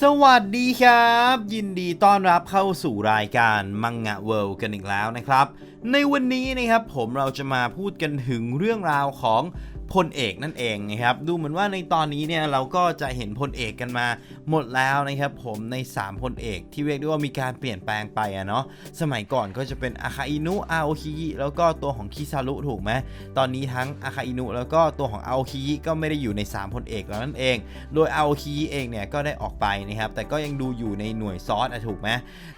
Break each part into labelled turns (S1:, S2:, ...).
S1: สวัสดีครับ ยินดีต้อนรับเข้าสู่รายการมังงะเวิลด์กันอีกแล้วนะครับ ในวันนี้นะครับผมเราจะมาพูดกันถึงเรื่องราวของ พลเอกนั่นเองนะครับ ดูเหมือนว่าในตอนนี้เนี่ยเราก็จะเห็นพลเอกกันมาหมดแล้วนะครับผมใน 3 พลเอกที่เรียกได้ว่ามีการเปลี่ยนแปลงไปอะเนาะสมัยก่อนก็จะเป็นอาคาอินุอาโอคิยิแล้วก็ตัวของคิซารุถูกไหมตอนนี้ทั้งอาคาอินุแล้วก็ตัวของอาโอคิยิก็ไม่ได้อยู่ใน 3 พลเอกแล้วนั่นเอง โดยอาโอคิยิเองเนี่ยก็ได้ออกไปนะครับแต่ก็ยังดูอยู่ในหน่วยซอสอะถูกไหม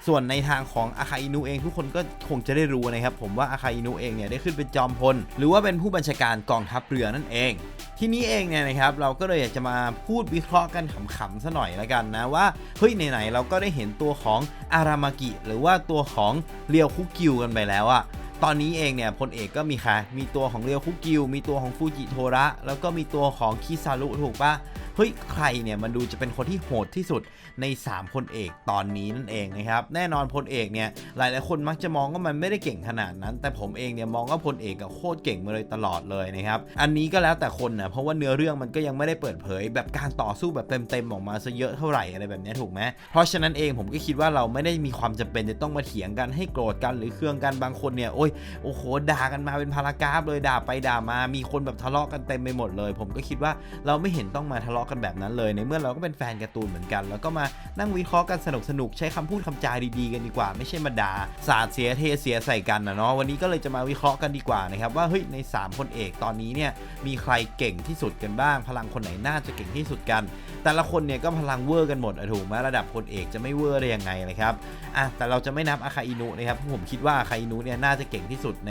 S1: ส่วนในทางของอาคาอินุเองทุกคนก็คงจะได้รู้นะครับผมว่าอาคาอินุเองเนี่ยได้ขึ้นเป็นจอมพล หรือว่าเป็นผู้บัญชาการกองทัพเรือนั่นเอง ทีนี้เองเนี่ยนะครับเราก็เลยอยากจะมาพูดวิเคราะห์กันขำๆซะหน่อยละกันนะว่าเฮ้ยไหนๆเราก็ได้เห็นตัวของอารามากิ หรือว่าตัวของเรียวคุกิวกันไปแล้วอะตอนนี้เองเนี่ยพลเอกก็มีใครมีตัวของเรียวคุกิว มีตัวของฟูจิโทระ แล้วก็มีตัวของคิซารุถูกปะ เฮ้ยใครเนี่ยมันดูจะเป็นคนที่โหดที่สุดใน3พลเอกตอนนี้นั่นเองนะครับแน่นอนพลเอกเนี่ยหลายๆคนมักจะมองว่ามันไม่ได้เก่งขนาดนั้น แต่ผมเองเนี่ยมองว่าพลเอกกับโคตรเก่งมาเลยตลอดเลยนะครับอันนี้ก็แล้วแต่คนนะเพราะว่าเนื้อเรื่องมันก็ยังไม่ได้เปิดเผย แบบการต่อสู้แบบเต็มๆออกมาซะเยอะเท่าไหร่อะไรแบบนี้ถูกไหมเพราะฉะนั้นเองผมก็คิดว่าเราไม่ได้มีความจำเป็นจะต้องมาเถียงกันให้โกรธกันหรือเครื่องกันบางคนเนี่ยโอ้ยโอ้โหด่ากันมาเป็นพารากราฟเลยด่าไปด่ามามีคนแบบทะเลาะกันเต็มไปหมดเลย ผมก็คิดว่าเราไม่เห็นต้องมาทะเลาะกันแบบนั้นเลย ในเมื่อเราก็เป็นแฟนการ์ตูนเหมือนกัน แล้วก็มานั่งวิเคราะห์กันสนุกสนุกๆใช้คำพูดคำจาดีๆกันดีกว่า ไม่ใช่มาด่าสาดเสียเทเสียใส่กันนะเนาะวันนี้ก็เลยจะมาวิเคราะห์กันดีกว่านะครับว่าเฮ้ยใน 3 คนเอกตอนนี้เนี่ยมีใครเก่งที่สุดกันบ้าง พลังคนไหนน่าจะเก่งที่สุดกัน แต่ละคนเนี่ยก็พลังเวอร์กันหมดอะถูกไหมระดับพลเอกจะไม่เวอร์ได้ยังไงนะครับอะแต่เราจะไม่นับอาคาอินุนะครับผมคิดว่าอาคาอินุเนี่ยน่าจะเก่งที่สุดใน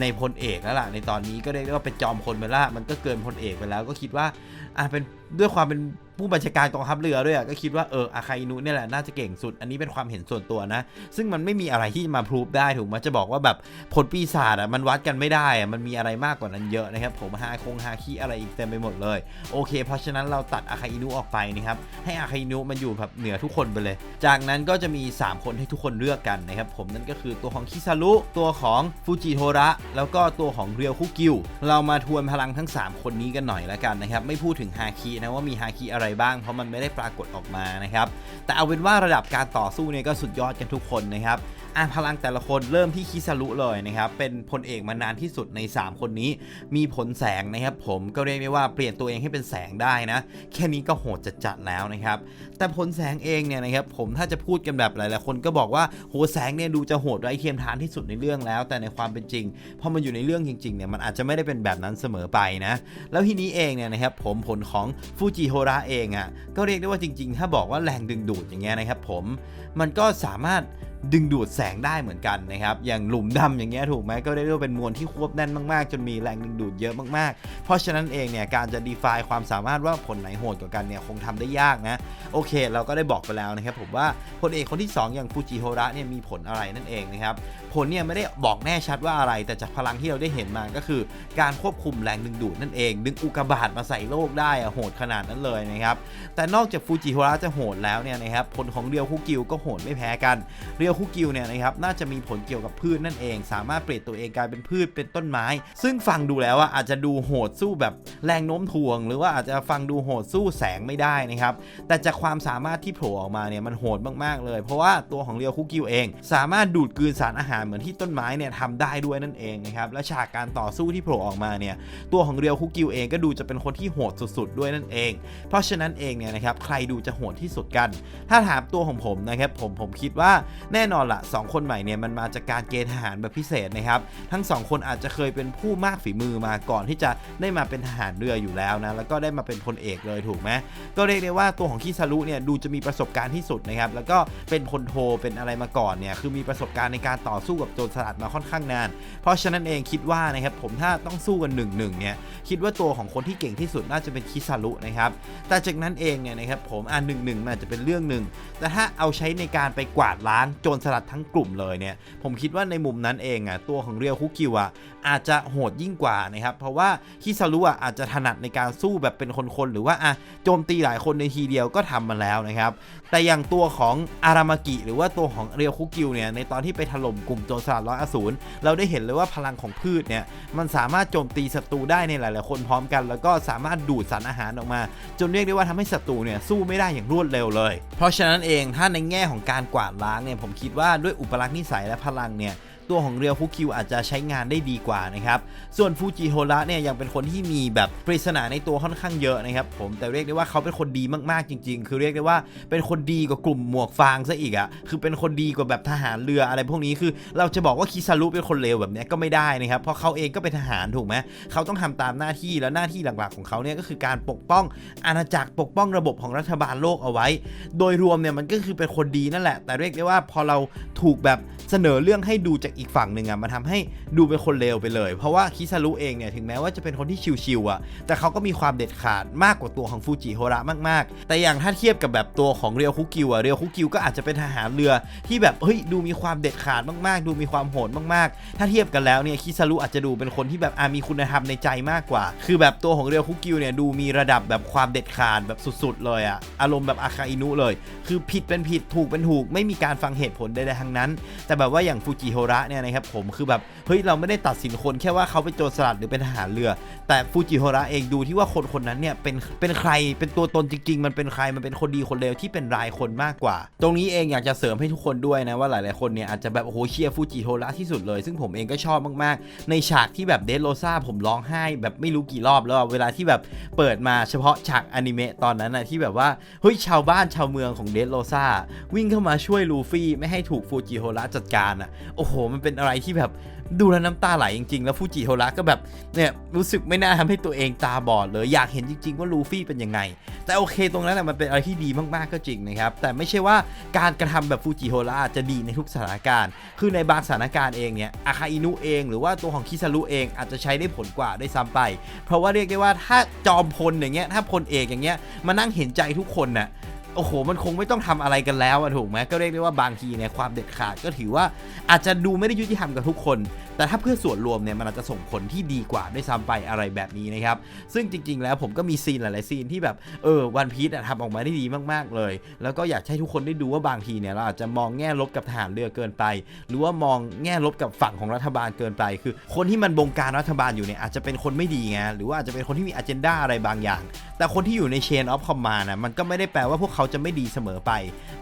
S1: ในพลเอกแล้วล่ะในตอนนี้ก็เรียกได้ว่าเป็นจอมพลไปละมันก็เกินพลเอกไปแล้วก็คิดว่าอะเป็นด้วยความเป็น ผู้บัญชาการกองทัพเรือด้วยก็คิดว่าเอออาคาอินุเนี่ยแหละน่าจะเก่งสุด อันนี้เป็นความเห็นส่วนตัวนะ ซึ่งมันไม่มีอะไรที่มาพรูฟได้ถูกไหมจะบอกว่าแบบผลปีศาจอะมันวัดกันไม่ได้อะมันมีอะไรมากกว่านั้นเยอะนะครับผมฮาคงฮาคีอะไรอีกเต็มไปหมดเลยโอเค เพราะฉะนั้นเราตัดอาคาอินุออกไปนะครับให้อาคาอินุมันอยู่แบบเหนือทุกคนไปเลย จากนั้นก็จะมี 3 คนให้ทุกคนเลือกกันนะครับผมนั่นก็คือตัวของคิซารุตัวของฟูจิโทระแล้วก็ตัวของเรียวคุกิวเรามาทวนพลังทั้ง 3 คนนี้กันหน่อยละกันนะครับไม่พูดถึงฮาคินะว่ามีฮาคิอะไรบ้างเพราะมันไม่ได้ปรากฏออกมานะครับแต่เอาเป็นว่าระดับการต่อสู้เนี่ยก็สุดยอดกันทุกคนนะครับอะพลังแต่ละคนเริ่มที่คิซารุเลยนะครับ เป็นพลเอกมานานที่สุดใน 3 คนนี้ มีผลแสงนะครับ ผมก็เรียกได้ว่าเปลี่ยนตัวเองให้เป็นแสงได้นะ แค่นี้ก็โหดจัดๆแล้วนะครับ แต่ผลแสงเองเนี่ยนะครับ ผมถ้าจะพูดกันแบบหลายๆคนก็บอกว่าโหแสงเนี่ยดูจะโหดไร้เทียมทานที่สุดในเรื่องแล้ว แต่ในความเป็นจริงพอมันอยู่ในเรื่องจริงๆเนี่ยมันอาจจะไม่ได้เป็นแบบนั้นเสมอไปนะ แล้วทีนี้เองเนี่ยนะครับผมผลของฟูจิโฮระเองอะ่ะก็เรียกได้ว่าจริง ๆ ถ้าบอกว่าแรงดึงดูดอย่างเงี้ยนะครับผมมันก็สามารถ ดึงดูดแสงได้เหมือนกันนะครับ อย่างหลุมดำอย่างเงี้ยถูกไหมก็เรียกได้ว่าเป็นมวลที่ควบแน่นมากๆ จนมีแรงดึงดูดเยอะมากๆ เพราะฉะนั้นเองเนี่ยการจะ define ความสามารถว่าผลไหนโหดกว่ากันเนี่ยคงทำได้ยากนะ โอเค เราก็ได้บอกไปแล้วนะครับผมว่าพลเอกคนที่ 2 อย่างฟูจิโฮระเนี่ยมีผลอะไรนั่นเองนะครับผลเนี่ยไม่ได้บอกแน่ชัดว่าอะไร แต่จากพลังที่เราได้เห็นมาก็คือการควบคุมแรงดึงดูดนั่นเอง ดึงอุกกาบาตมาใส่โลกได้อะโหดขนาดนั้นเลยนะครับแต่นอกจากฟูจิโฮระจะโหดแล้วเนี่ยนะครับผลของเรียวคุกิวก็โหดไม่แพ้กันเรียวคุกิวเนี่ยนะครับน่าจะมีผลเกี่ยวกับพืชนั่นเอง สามารถเปลี่ยนตัวเองกลายเป็นพืชเป็นต้นไม้ ซึ่งฟังดูแล้วอะอาจจะดูโหดสู้แบบแรงโน้มถ่วง หรือว่าอาจจะฟังดูโหดสู้แสงไม่ได้นะครับแต่จากความสามารถที่โผล่ออกมาเนี่ยมันโหดมากๆเลย เพราะว่าตัวของเรียวคุกิวเอง สามารถดูดกลืนสารอาหารเหมือนที่ต้นไม้เนี่ยทำได้ด้วยนั่นเองนะครับและฉากการต่อสู้ที่โผล่ออกมาเนี่ยตัวของเรียวคุกิวเองก็ดูจะเป็นคนที่โหดสุดๆ ด้วยนั่นเอง เพราะฉะนั้นเองเนี่ยนะครับใครดูจะโหดที่สุดกัน ถ้าถามตัวของผมนะครับผมผมคิดว่าแนน่นอนละสองคนใหม่เนี่ยมันมาจากการเกณฑ์ทหารแบบพิเศษนะครับ ทั้งสองคนอาจจะเคยเป็นผู้มากฝีมือมาก่อนที่จะได้มาเป็นทหารเรืออยู่แล้วนะ แล้วก็ได้มาเป็นพลเอกเลยถูกไหมก็เรียกได้ว่าตัวของคิซารุเนี่ยดูจะมีประสบการณ์ที่สุดนะครับ แล้วก็เป็นพลโทเป็นอะไรมาก่อนเนี่ยคือมีประสบการณ์ในการต่อสู้กับโจรสลัดมาค่อนข้างนาน เพราะฉะนั้นเองคิดว่านะครับผมถ้าต้องสู้กันหนึ่งหนึ่งเนี่ยคิดว่าตัวของคนที่เก่งที่สุดน่าจะเป็นคิซารุนะครับแต่จากนั้นเองเนี่ยนะครับผมอ่านหนึ่งหนึ่งมันอาจจะเป็นเรื่องหนึ่งแต่ถ้าเอาใช้ในการไปกวาดล้างโจรสลัดทั้งกลุ่มเลยเนี่ยผมคิดว่าในมุมนั้นเองอะตัวของเรียวคุกิวอะอาจจะโหดยิ่งกว่านะครับเพราะว่าคิซารุอะอาจจะถนัดในการสู้แบบเป็นคนๆหรือว่าอะโจมตีหลายคนในทีเดียวก็ทำมาแล้วนะครับแต่อย่างตัวของอารามากิหรือว่าตัวของเรียวคุกิวเนี่ยในตอนที่ไปถล่มกลุ่มโจรสลัดร้อยอสูรเราได้เห็นเลยว่าพลังของพืชเนี่ยมันสามารถโจมตีศัตรูได้ในหลาย ๆ คนพร้อมกัน แล้วก็สามารถดูดสารอาหารออกมา จนเรียกได้ว่าทำให้ศัตรูเนี่ยสู้ไม่ได้อย่างรวดเร็วเลย เพราะฉะนั้นเองถ้าในแง่ของการกวาดล้างเนี่ยผมคิดว่าด้วยอุปลักษณ์นิสัยและพลังเนี่ย ตัวของเรียวคุคิวอาจจะใช้งานได้ดีกว่านะครับ ส่วนฟูจิโฮระเนี่ยยังเป็นคนที่มีแบบปริศนาในตัวค่อนข้างเยอะนะครับผมแต่เรียกได้ว่าเขาเป็นคนดีมากๆจริง ๆ คือเรียกได้ว่าเป็นคนดีกว่ากลุ่มหมวกฟางซะอีกอะ่ะคือเป็นคนดีกว่าแบบทหารเรืออะไรพวกนี้คือ เราจะบอกว่าคิซารุเป็นคนเลวแบบเนี้ยก็ไม่ได้นะครับเพราะเขาเองก็เป็นทหารถูกไหมเขาต้องทำตามหน้าที่แล้วหน้าที่หลักๆของเขาเนี่ยก็คือการปกป้องอาณาจักรปกป้องระบบของรัฐบาลโลกเอาไว้ โดยรวมเนี่ยมันก็คือเป็นคนดีนั่นแหละ แต่เรียกได้ว่าพอเราถูกแบบเสนอเรื่องให้ดูจากอีกฝั่งหนึ่งอะมาทำให้ดูเป็นคนเลวไปเลย เพราะว่าคิซารุเองเนี่ยถึงแม้ว่าจะเป็นคนที่ชิวๆอะแต่เขาก็มีความเด็ดขาดมากกว่าตัวของฟูจิโฮระมากๆ แต่อย่างถ้าเทียบกับแบบตัวของเรียวคุกิวอะเรียวคุกิวก็อาจจะเป็นทหารเรือที่แบบเฮ้ยดูมีความเด็ดขาดมากๆ ดูมีความโหดมากๆ ถ้าเทียบกันแล้วเนี่ยคิซารุอาจจะดูเป็นคนที่แบบอามีคุณธรรมในใจมากกว่า คือแบบตัวของเรียวคุกิวเนี่ยดูมีระดับแบบความเด็ดขาดแบบสุดๆ เลยอะอารมณ์แบบอาคาอินุเลย คือผิดเป็นผิดถูกเป็นถูก ไม่มีการฟังเหตุผลใดๆทั้งนั้น แต่แบบว่าอย่างฟูจิโฮระเนี่ยนะครับผมคือแบบเฮ้ยเราไม่ได้ตัดสินคนแค่ว่าเขาเป็นโจรสลัดหรือเป็นทหารเรือ แต่ฟูจิโฮระเองดูที่ว่าคนคนนั้นเนี่ยเป็นเป็นใครเป็นตัวตนจริง ๆ มันเป็นใครมันเป็นคนดีคนเลวที่เป็นรายคนมากกว่า ตรงนี้เองอยากจะเสริมให้ทุกคนด้วยนะว่าหลายๆคนเนี่ยอาจจะแบบโอ้โหเชียร์ฟูจิโฮระที่สุดเลย ซึ่งผมเองก็ชอบมากๆ ในฉากที่แบบเดโรซาผมร้องไห้แบบไม่รู้กี่รอบแล้วเวลาที่แบบเปิดมาเฉพาะฉากอนิเมะตอนนั้นนะที่แบบว่าเฮ้ยชาวบ้านชาวเมืองของเดโรซาวิ่งเข้ามาช่วยลูฟี่ไม่ให้ถูกฟูจิโฮระจัดการอะโอ้โหมันเป็นอะไรที่แบบดูแล้วน้ำตาไหลจริงๆ แล้วฟูจิโฮระก็แบบเนี่ยรู้สึกไม่น่าทำให้ตัวเองตาบอดเลยอยากเห็นจริง ๆ ว่าลูฟี่เป็นยังไง แต่โอเคตรงนั้นนะมันเป็นอะไรที่ดีมากๆก็จริงนะครับ แต่ไม่ใช่ว่าการกระทำแบบฟูจิโฮระจะดีในทุกสถานการณ์ คือในบางสถานการณ์เองเนี่ยอาคาอินุเองหรือว่าตัวของคิซารุเองอาจจะใช้ได้ผลกว่าได้ซ้ำไป เพราะว่าเรียกได้ว่าถ้าจอมพลอย่างเงี้ยถ้าพลเอกอย่างเงี้ยมานั่งเห็นใจทุกคนน่ะ โอ้โห มันคงไม่ต้องทำอะไรกันแล้วถูกไหมก็เรียกได้ว่าบางทีเนี่ยความเด็ดขาดก็ถือว่าอาจจะดูไม่ได้ยุติธรรมกับทุกคน แต่ถ้าเพื่อส่วนรวมเนี่ยมันอาจจะส่งผลที่ดีกว่าด้วยซ้ำไปอะไรแบบนี้นะครับ ซึ่งจริง ๆ แล้วผมก็มีซีนหลายๆซีนที่แบบเออวันพีซทำออกมาได้ดีมากๆเลย แล้วก็อยากให้ทุกคนได้ดูว่าบางทีเนี่ยเราอาจจะมองแง่ลบกับทหารเรือเกินไป หรือว่ามองแง่ลบกับฝั่งของรัฐบาลเกินไป คือคนที่มันบงการรัฐบาลอยู่เนี่ยอาจจะเป็นคนไม่ดีไงหรือว่าอาจจะเป็นคนที่มีอ g e n d a อะไรบางอย่าง แต่คนที่อยู่ใน chain of command นะมันก็ไม่ได้แปลว่าพวกเขาจะไม่ดีเสมอไป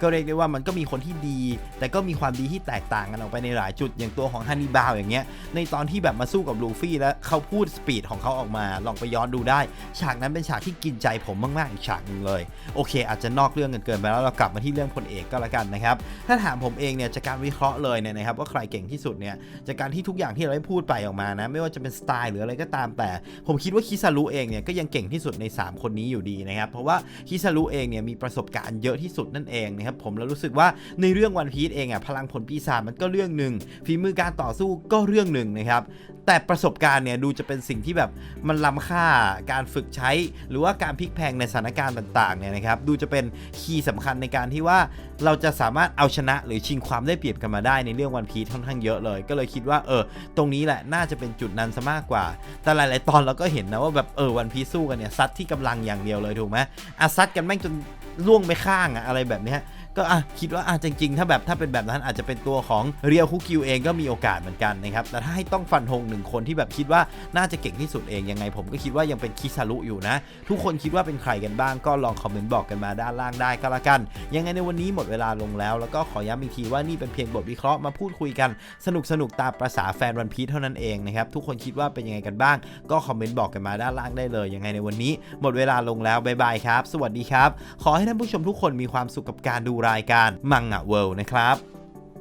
S1: ก็เรียกได้ว่ามันก็มีคนที่ดี แต่ก็มีความดีที่แตกต่างกันออกไปในหลายจุดอย่างตัวของฮันนี่บาวอย่างเงี้ยในตอนที่แบบมาสู้กับลูฟี่แล้วเขาพูดสปีดของเขาออกมาลองไปย้อนดูได้ ฉากนั้นเป็นฉากที่กินใจผมมากๆอีกฉากหนึ่งเลย โอเค อาจจะนอกเรื่องกันเกินไปแล้วเรากลับมาที่เรื่องพลเอกก็แล้วกันนะครับถ้าถามผมเองเนี่ยจากการวิเคราะห์เลยเนี่ยนะครับว่าใครเก่งที่สุดเนี่ยจากการที่ทุกอย่างที่เราได้พูดไปออกมานะไม่ว่าจะเป็นสไตล์หรืออะไรก็ตามแต่ ผมคิดว่าคิซารุเองเนี่ยก็ยังเก่งที่สุดใน 3 คนนี้อยู่ดีนะครับเพราะว่าคิซารุเองเนี่ยมีประสบการณ์เยอะที่สุดนั่นเองนะครับผมแล้วรู้สึกว่าในเรื่องวันพีซเองอะพลังผลปีศาจมันก็เรื่องหนึ่งฝีมือการต่อสู้ก็เรื่องหนึ่งนะครับแต่ประสบการณ์เนี่ยดูจะเป็นสิ่งที่แบบมันล้ำค่าการฝึกใช้ หรือว่าการพลิกแพงในสถานการณ์ต่างๆเนี่ยนะครับดูจะเป็นคีย์สำคัญในการที่ว่าเราจะสามารถเอาชนะหรือชิงความได้เปรียบกันมาได้ในเรื่องวันพีทค่อนข้างเยอะเลย ก็เลยคิดว่าเออตรงนี้แหละน่าจะเป็นจุดนั้นซะมากกว่า แต่หลาย ๆ ตอนเราก็เห็นนะว่าแบบเออวันพีสู้กันเนี่ยซัดที่กำลังอย่างเดียวเลยถูกไหมอะซัดกันแม่งจนล่วงไปข้างอะอะไรแบบเนี้ยก็อะคิดว่าอะจริงๆ ถ้าแบบถ้าเป็นแบบนั้นอาจจะเป็นตัวของเรียวคุกิวเองก็มีโอกาสเหมือนกันนะครับ แต่ถ้าให้ต้องฟันธงหนึ่งคนที่แบบคิดว่าน่าจะเก่งที่สุดเองยังไง ผมก็คิดว่ายังเป็นคิซารุอยู่นะ ทุกคนคิดว่าเป็นใครกันบ้างก็ลองคอมเมนต์บอกกันมาด้านล่างได้ก็แล้วกัน ยังไงในวันนี้หมดเวลาลงแล้ว แล้วก็ขอย้ำอีกทีว่านี่เป็นเพียงบทวิเคราะห์มาพูดคุยกันสนุกสนุกตามประษาแฟนวันพีเท่านั้นเองนะครับทุกคนคิดว่าเป็นยังไงกันบ้าง ก็คอมเมนต์บอกกันมาด้านล่างได้เลยยังไงในวันนี้ หมดเวลาลงแล้วบ๊ายบายครับ สวัสดีครับ ขอให้ท่านผู้ชมทุกคนมีความสุขกับการดูรายการมังงะเวิลด์นะครับ